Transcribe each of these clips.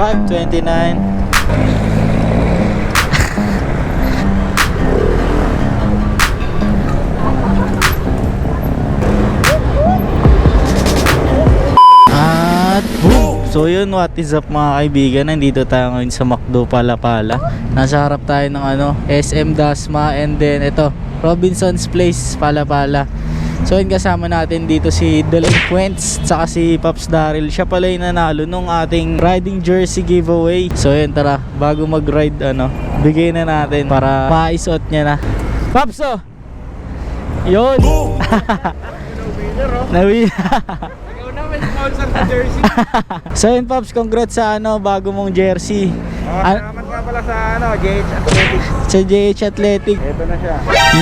529. At boom! So yun, what is up mga kaibigan? Nandito tayo ngayon sa McDo Palapala. Nasa harap tayo ng ano, SM Dasma and then ito, Robinson's Place Palapala. So yun kasama natin dito si Delinquents tsaka si Pops Daryl. Siya pala yung nanalo nung ating riding jersey giveaway. So yun tara, bago mag-ride ano, bigay na natin para maisuot niya na. Pops oh! Yun! Nawi. So yun Pops, congrats sa ano, bago mong jersey. Oh, salamat nga pala sa ano, JH Athletics. Sa JH Athletic. Ito na siya.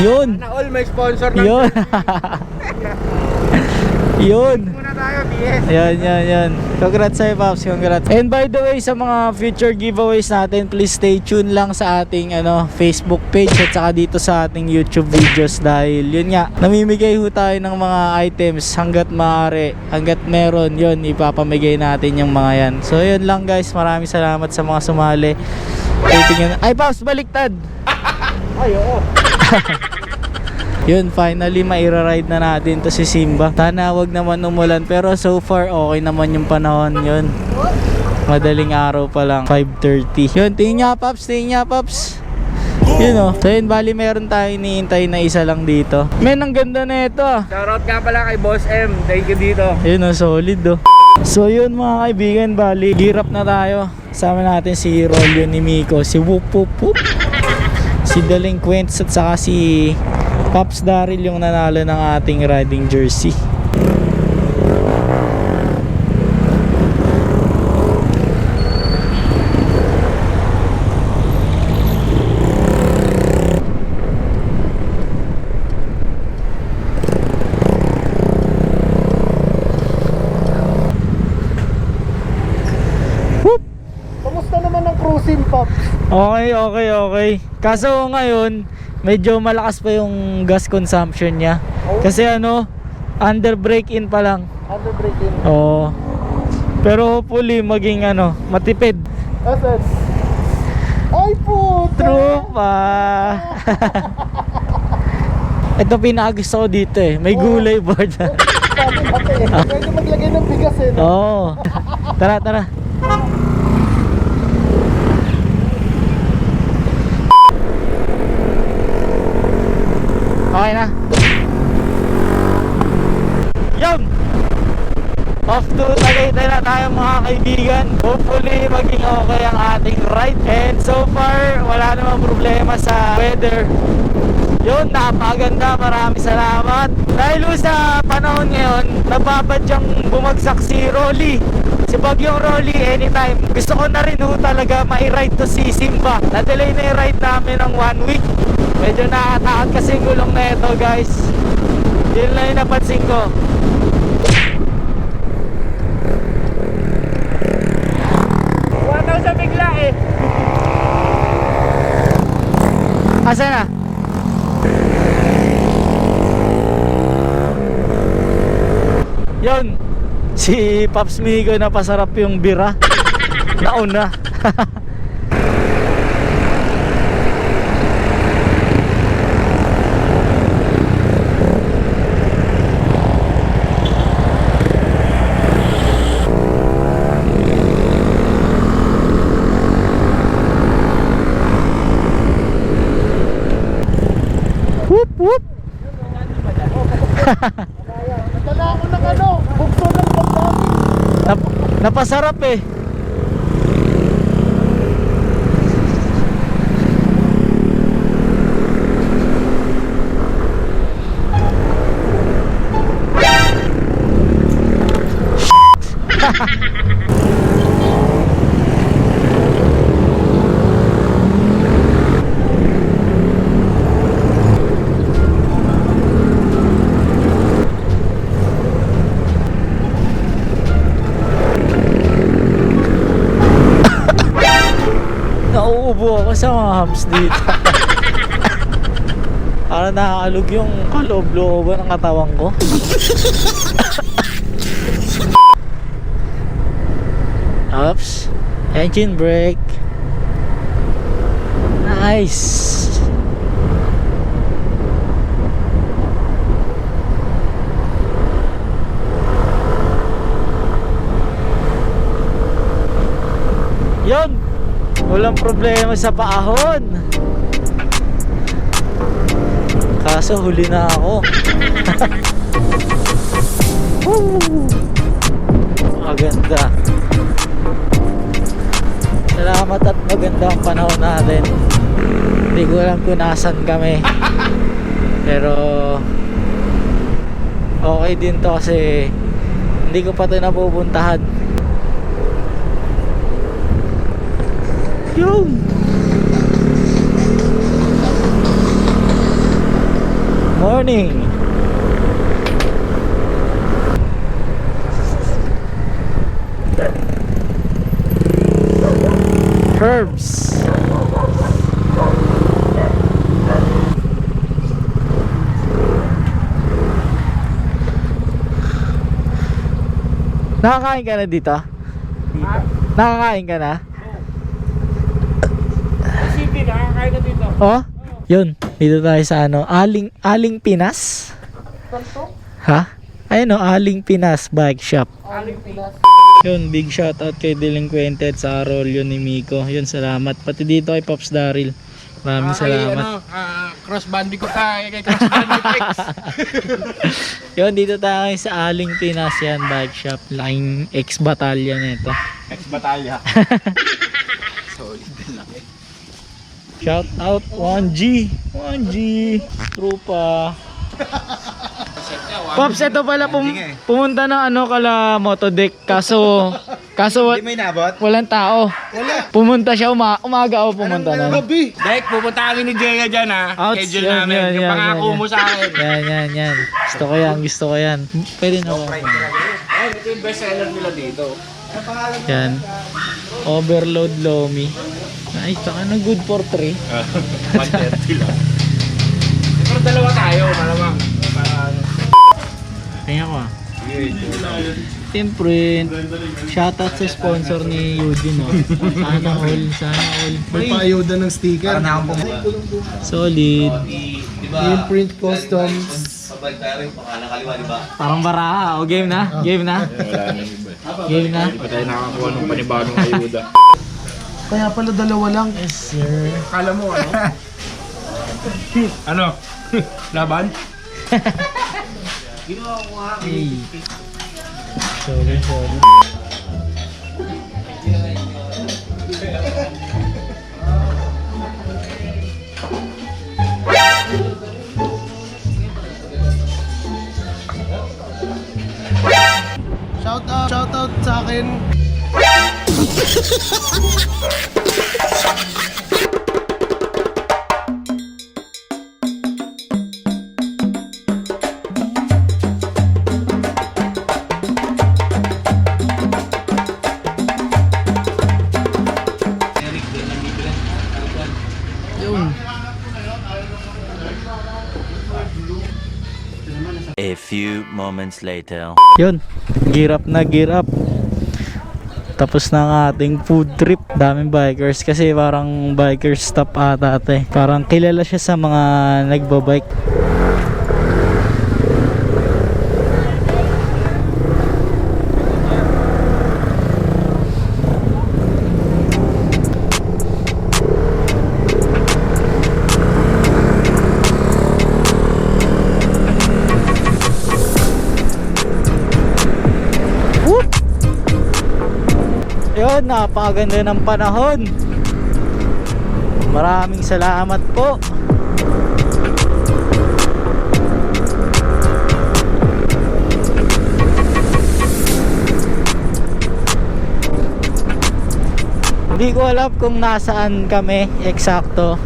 Yun! Na all may sponsor ng Yun! Yun! Muna tayo, BS. Yan, yan, yan. Congrats sa'yo, Pops. Congrats. And by the way, sa mga future giveaways natin, please stay tuned lang sa ating ano, Facebook page at saka dito sa ating YouTube videos dahil yun nga, namimigay ho tayo ng mga items hanggat maaari, hanggat meron, yun, ipapamigay natin yung mga yan. So yun lang guys, maraming salamat sa mga sumali. Titingnan. Ay, Pops, baliktad! Ay, oo. Yun, finally maira-ride na natin to si Simba. Sana wag naman umulan pero so far okay naman yung panahon yun. Madaling araw pa lang, 5.30. Yun, tingin niya Paps, tingin niya Paps. Yun o. So yun, bali meron tayo iniintay na isa lang dito. Men, ang ganda na ito ah. Shoutout nga pala kay Boss M. Thank you dito. Yun o, solid o. So yun mga kaibigan, bali, gear up na tayo. Sama natin si Rolyo ni Miko, si Whoop Whoop Whoop, si Delinquents at saka si Pops Daryl yung nanalo ng ating riding jersey. Kamusta naman ang cruising, Pops? Okay, okay, okay. Kaso ngayon, medyo malakas pa yung gas consumption niya. Kasi ano, under break-in pa lang. Under braking. Oo. Pero hopefully maging ano, matipid. Asan? Ay, puta! Trupa! Ito pinakagusto ko dito eh. May gulay board. Pwede maglagay ng bigas eh. Oo. Tara, tara. Okay na. Yun! Off to Tagaytay na tayo mga kaibigan. Hopefully maging okay ang ating ride. And so far, wala namang problema sa weather. Yun, napakaganda. Maraming salamat. Dahil sa panahon ngayon, nababadyang bumagsak si Rolly. Si Bagyong Rolly anytime. Gusto ko na rin ho talaga mai-ride to si Simba. Na-delay na yung ride namin ng one week. Medyo nakakatakot kasi yung gulong na ito guys. Yun lang yung napansin ko. Wataw sa bigla eh. Asa na? Yun. Si Pops Migo na pasarap yung bira. Nauna. Nagdala ako ng ano, bukso ng pagdami. Nap napasarap eh. Nauubo ako sa mga hams dito. Para nakaalog yung kaloob-looban ng katawan ko. Ops. Engine brake. Nice. Yun. Walang problema sa paahon. Kaso huli na ako. Maganda. Salamat at maganda ang panahon natin. Hindi ko alam kung nasan kami. Pero okay din to kasi hindi ko pa ito napupuntahan. Yung Morning. Herbs. Nakakain ka na dito? Nakakain ka na? Sige, nakakain na dito. Oh? Yun, dito tayo sa ano, Aling Aling Pinas. Ha? Ayun oh, Aling Pinas Bike Shop. Aling Pinas. Yun, big shoutout kay Delinquente at sa Arroyo ni Miko. Yun, salamat. Pati dito kay Pops Daryl. Maraming salamat. Ano, ah, cross bandi ko tayo kay cross bandi fix. Yun, dito tayo sa Aling Pinas yan, bike shop. Laking ex-batalya nito. Ex-batalya. Shout out 1G. 1G. Trupa. Pops, ito pala pum pumunta ng ano kala motodeck kaso kaso wa- Hindi may nabot? walang tao. Wala. Pumunta siya uma umaga o pumunta na. Gabi. Dek, pupunta kami ni Jaya dyan ha. Outs, Schedule yan, namin. yan, yung yan, pangako yan, mo sa akin. Yan, yan, yan. Gusto ko yan, gusto ko yan. Pwede na ako. Ay, ito yung best seller nila dito. Yan. Overload Lomi. Ay, saka na good for 3. 130 lang. Pero dalawa tayo, malamang. Para ano. Tingnan ko ah. Team Print. Shoutout sa sponsor ni Eugene oh. Sana all, sana all. May paayuda ng sticker. Solid. Imprint Customs. Parang baraha. O game na? Game na? Wala na yung iba. Game na? Hindi pa tayo nakakuha ng panibagong ayuda. Kaya pala dalawa lang. Yes sir. Kala mo ano? ano? Laban? Hey. Sorry, sorry. Shout out, shout out sa akin. A few moments later. Yun. Gear up na gear up. Tapos na ang ating food trip. Daming bikers kasi parang biker stop ata ate. Parang kilala siya sa mga nagbabike. Napakaganda ng panahon. Maraming salamat po. Hindi ko alam kung nasaan kami eksakto.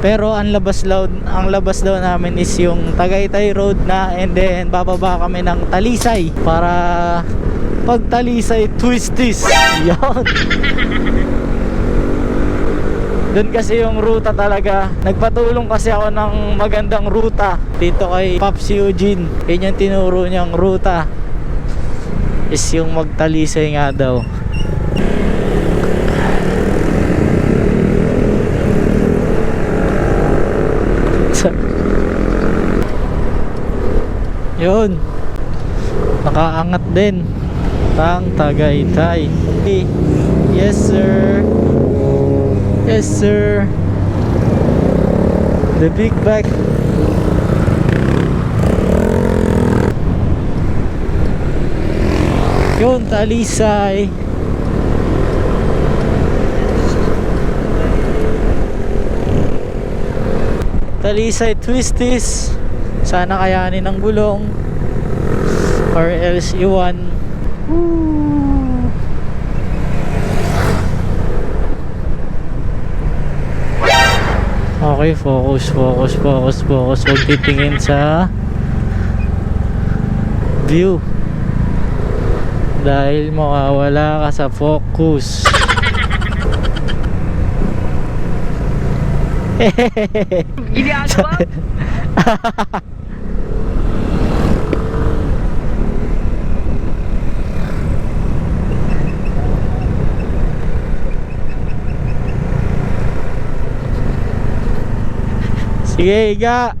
Pero ang labas daw ang labas daw namin is yung Tagaytay Road na and then bababa kami ng Talisay para pagtalisay twisties. Yan. Doon kasi yung ruta talaga. Nagpatulong kasi ako ng magandang ruta dito kay Pops Eugene. Yun yung tinuro niyang ruta. Is yung magtalisay nga daw. Yun. Nakaangat din. Tang Tagaytay. Yes, sir. Yes, sir. The big bag. Yun, talisay. Talisay twisties. Sana kayanin ng gulong. Or else iwan. Okay, focus, focus, focus, focus. Huwag titingin sa view. Dahil mawawala ka sa focus. Sige, higa.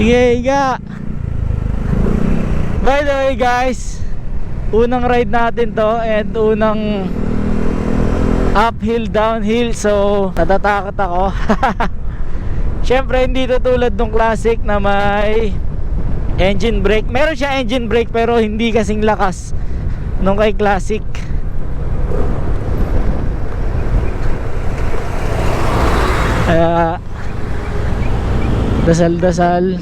Sige, higa. By the way, guys, unang ride natin to and unang uphill, downhill. So, natatakot ako. Siyempre, hindi to tulad nung classic na may engine brake. Meron siya engine brake pero hindi kasing lakas nung kay classic. Kaya, dasal-dasal.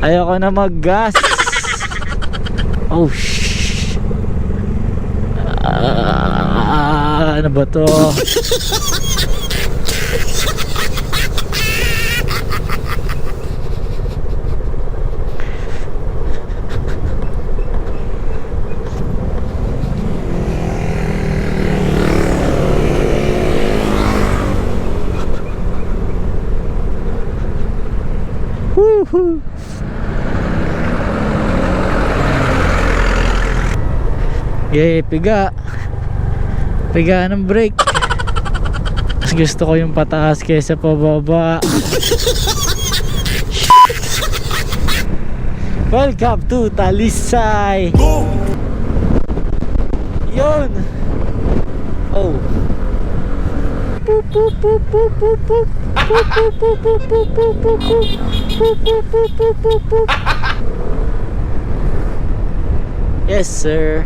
Ayoko na mag-gas. Oh, shh. Ah, ano ba to? Woohoo! Yay, piga. Piga ng brake. Mas gusto ko yung pataas kaysa pababa. Welcome to Talisay. Yun. Oh. Poop, poop, poop, poop, poop, poop. Poop, poop, poop, poop, poop, poop, Yes, sir.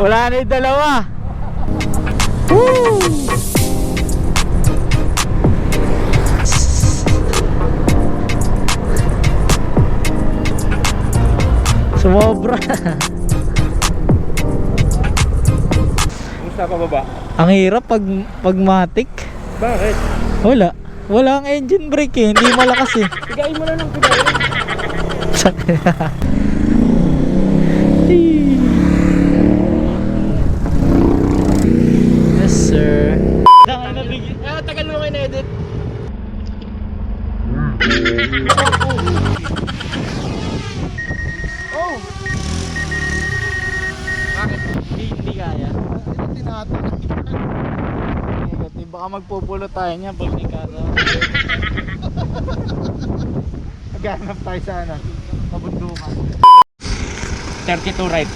Wala na yung dalawa. Woo! Sumobra. Kumusta pa baba? Ang hirap pag pagmatic. Bakit? Wala. Wala ang engine brake eh. Hindi malakas eh. Pigain mo na ng pigain. magpupulo tayo niya pag di kasa. Maghanap tayo sa ano, kabundukan. 32 right.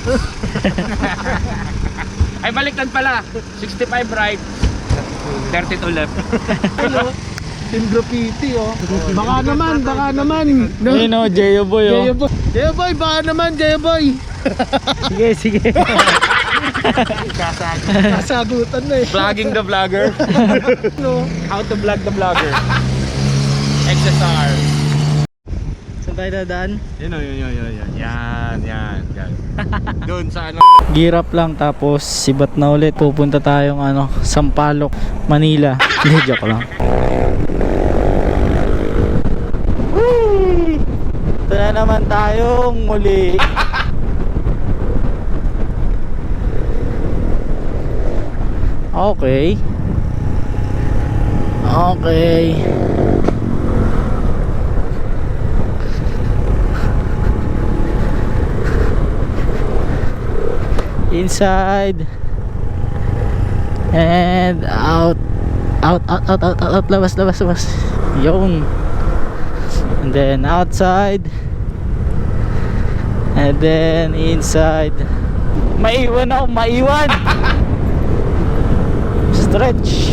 Ay, baliktad pala. 65 right. 32 left. Team graffiti oh. Baka naman, baka naman. No? Ayun o, Jeyo Boy Jaya o. boy. Baka naman, Jaya boy. Sige, sige. Kasagutan na eh. Vlogging the vlogger. No. How to vlog the vlogger. XSR. Saan tayo dadaan? Yun o, yun, yun, yun, yun. Yan, yan, yan. Doon sa ano. Gear up lang tapos sibat na ulit. Pupunta tayong ano, Sampaloc, Manila. Hindi, joke lang. Ito na naman tayong muli. Okay. Okay. Inside and out Out, out, out, out, out, out. Labas, labas, labas. Yun. And then outside. And then inside. Maiwan ako, maiwan. Stretch.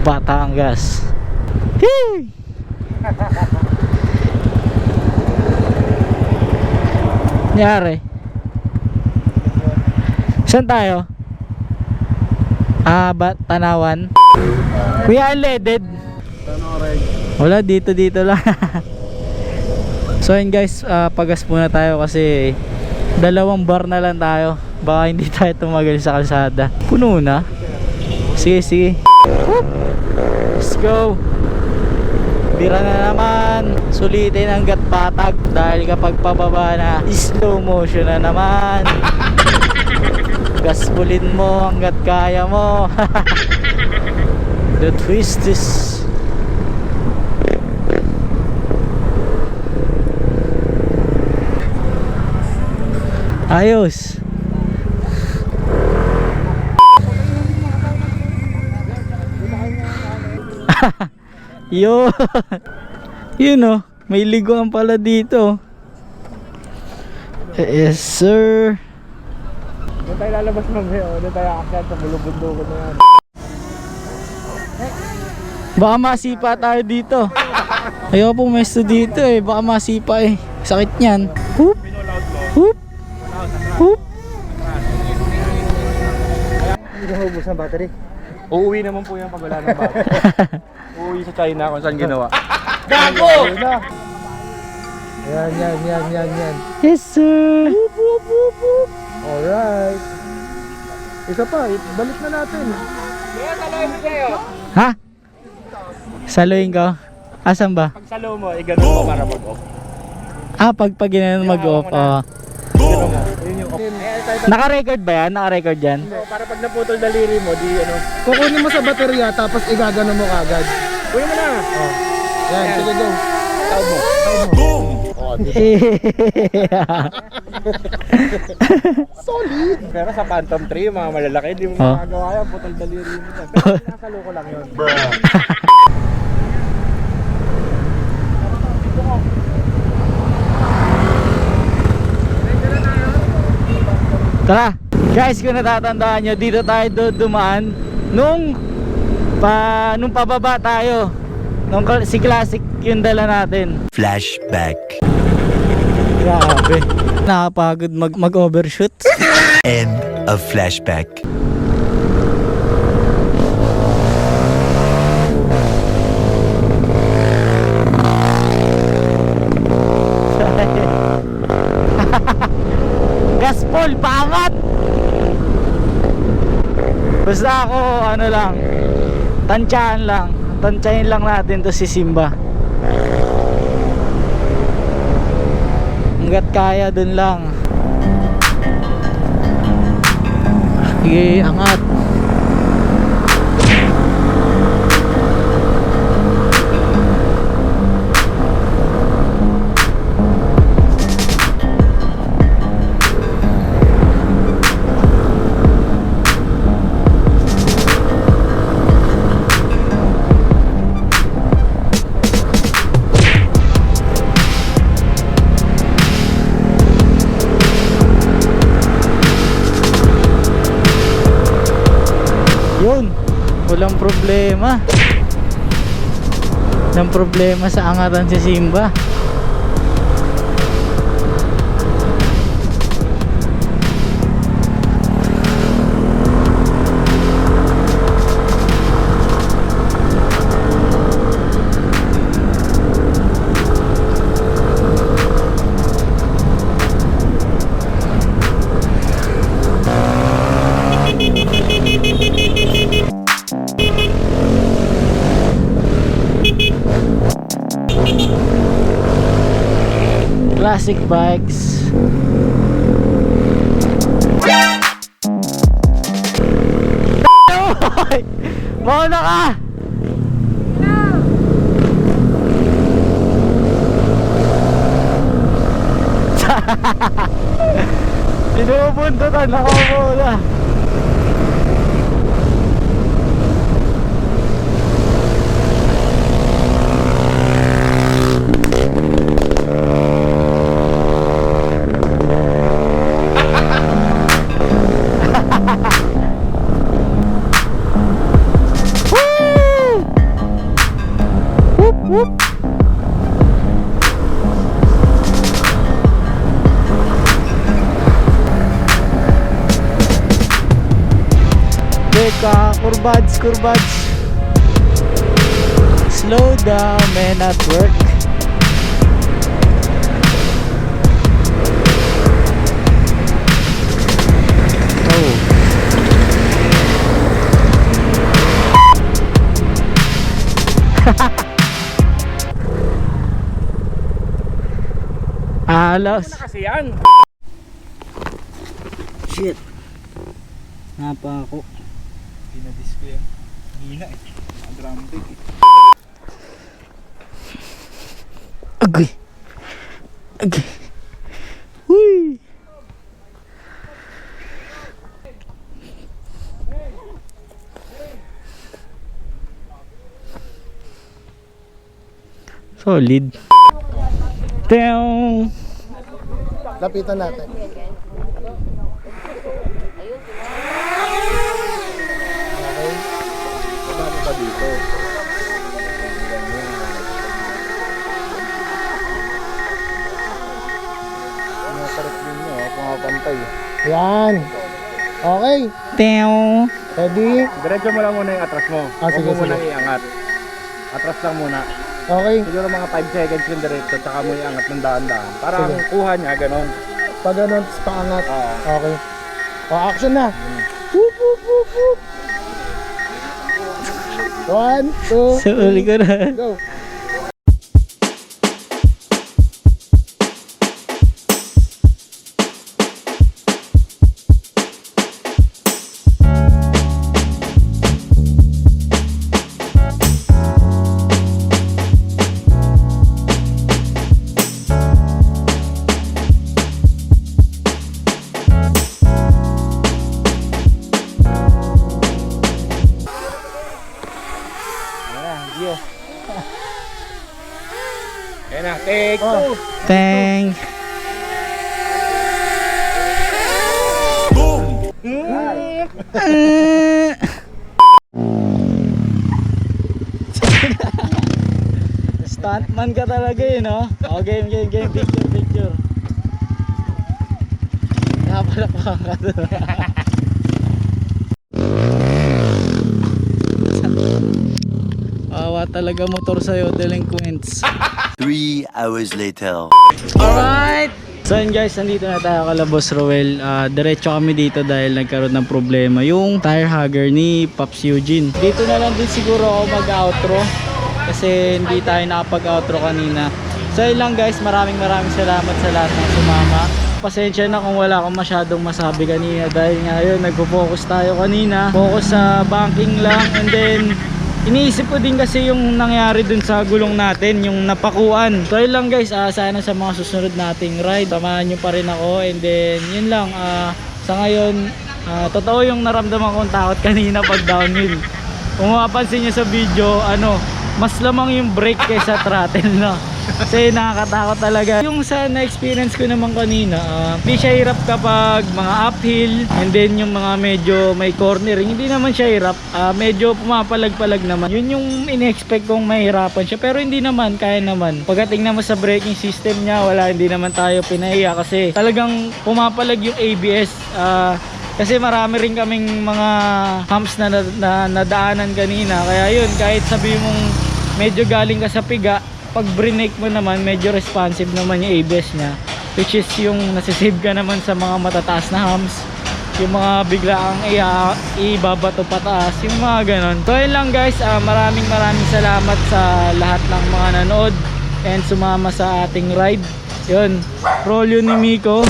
Batangas. Hey! Nangyari? Saan tayo? Ah, ba, Tanawan? Kuya, unleaded. Wala, dito, dito lang. so yun guys, ah, pagas muna tayo kasi dalawang bar na lang tayo. Baka hindi tayo tumagal sa kalsada. Puno na. Sige, sige. Let's go. Bira na naman. Sulitin hanggat patag. Dahil kapag pababa na, slow motion na naman. Gaspulin mo hanggat kaya mo. The twist is Ayos. Yo. Yun oh, may liguan pala dito. Yes, sir. Doon tayo lalabas mamaya. oh. Doon tayo akyat sa bulubundukan na yan. Baka masipa tayo dito. Ayaw po mesto dito eh. Baka masipa eh. Sakit niyan. Hoop. Hoop. Hoop. Hindi na ubus ang battery. Uuwi naman po yan pag wala ng battery. Uuwi sa China kung saan ginawa. Gago! Yan, yan, yan, yan, yan. Yes, sir. Alright. Isa pa, balik na natin. Ha? Saluhin ko. Asan ba? Pag salo mo, eh ganun mo para mag-off. Ah, pag pag mag-off. Oh. Eh, tayo Naka-record ba yan? Naka-record yan? Para pag naputol daliri mo, di ano. Kukunin mo sa baterya tapos igagano mo kagad. Kuya mo na. Oh. Yan, sige go. Tawag mo. Solid. Pero sa Phantom 3, yung mga malalaki, hindi mo Oh. makagawa yan. Putol daliri mo dyan. Pero nasa loko lang yun. Tara! Guys, kung natatandaan nyo, dito tayo dumaan nung pa nung pababa tayo. Nung si Classic yung dala natin. Flashback. Grabe. Nakapagod mag mag-overshoot. End of flashback. Gaspol, paangat! Basta ako, ano lang, tansyahan lang. Tansyahin lang natin to si Simba. Hanggat kaya dun lang. Sige, angat. Problema. Walang problema sa angatan si Simba. Classic bikes. Mauna ka! Pinubuntutan ako muna. Teka, kurbads, kurbads. Slow down, man at work. Oh. Alos. Kasi yan. Shit. Napa ako. Pinadis ko yan. Hina eh. Ang drum big eh. Agoy. Agoy. Huy. Solid. Teong. Lapitan natin. Okay. Bago pa dito. Nakarap din nyo, oh, pumapantay. Yan. Okay. Teong. Ready? Diretso mo lang muna yung atras mo. Ah, sige, Huwag mo muna sige. iangat. Atras lang muna. Okay. Siguro mga 5 seconds yung diretso, tsaka mo iangat ng dahan-dahan. Para Sige. kuha niya, ganon. Pag ganun, tapos paangat. Oo. Okay. O, action na. Whoop, whoop, whoop, whoop. One, two, Sa uli ko na. go. Boom! Stuntman ka talaga eh, no? Oh, game, game, game. Picture, picture. Napalakpakan ka doon. Awa talaga motor sa'yo, delinquents. Three hours later. Alright! So yun guys, nandito na tayo kala Boss Roel. Ah, diretso kami dito dahil nagkaroon ng problema yung tire hugger ni Pops Eugene. Dito na lang din siguro ako mag-outro kasi hindi tayo nakapag-outro kanina. So yun lang guys, maraming maraming salamat sa lahat ng sumama. Pasensya na kung wala akong masyadong masabi kanina dahil ngayon nagpo-focus tayo kanina. Focus sa banking lang and then Iniisip ko din kasi yung nangyari dun sa gulong natin, yung napakuan. So yun lang guys, ah, sana sa mga susunod nating ride, samahan nyo pa rin ako. And then yun lang, ah, sa ngayon, ah, totoo yung naramdaman kong takot kanina pag downhill. Kung mapapansin nyo sa video, ano, mas lamang yung brake kaysa throttle na. Kasi nakakatakot talaga. Yung sa na-experience ko naman kanina, ah, hindi siya hirap kapag mga uphill and then yung mga medyo may cornering, hindi naman siya hirap. Ah, medyo pumapalag-palag naman. Yun yung in-expect kong mahirapan siya. Pero hindi naman, kaya naman. Pagdating naman sa braking system niya, wala, hindi naman tayo pinahiya kasi talagang pumapalag yung ABS. Ah, kasi marami rin kaming mga humps na, na, na nadaanan kanina. Kaya yun, kahit sabi mong medyo galing ka sa piga, pag brake mo naman, medyo responsive naman yung ABS niya. Which is yung nasisave ka naman sa mga matataas na humps. Yung mga biglaang ibabato pataas. Yung mga ganon. So yun lang guys, ah, maraming maraming salamat sa lahat ng mga nanood and sumama sa ating ride. Yun, rolyo ni Miko.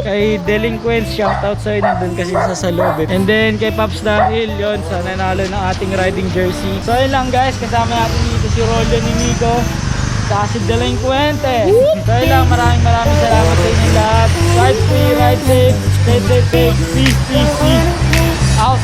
Kay Delinquents, shoutout sa inyo dun kasi sa Salobit. And then kay Pops Dahil, yun, sa nanalo ng ating riding jersey. So yun lang guys, kasama natin dito si rolyo ni Miko. Saka si Delinquente. Eh. So yun lang, maraming maraming salamat sa inyo lahat. Ride free, ride safe, stay safe, peace, peace, peace. Out.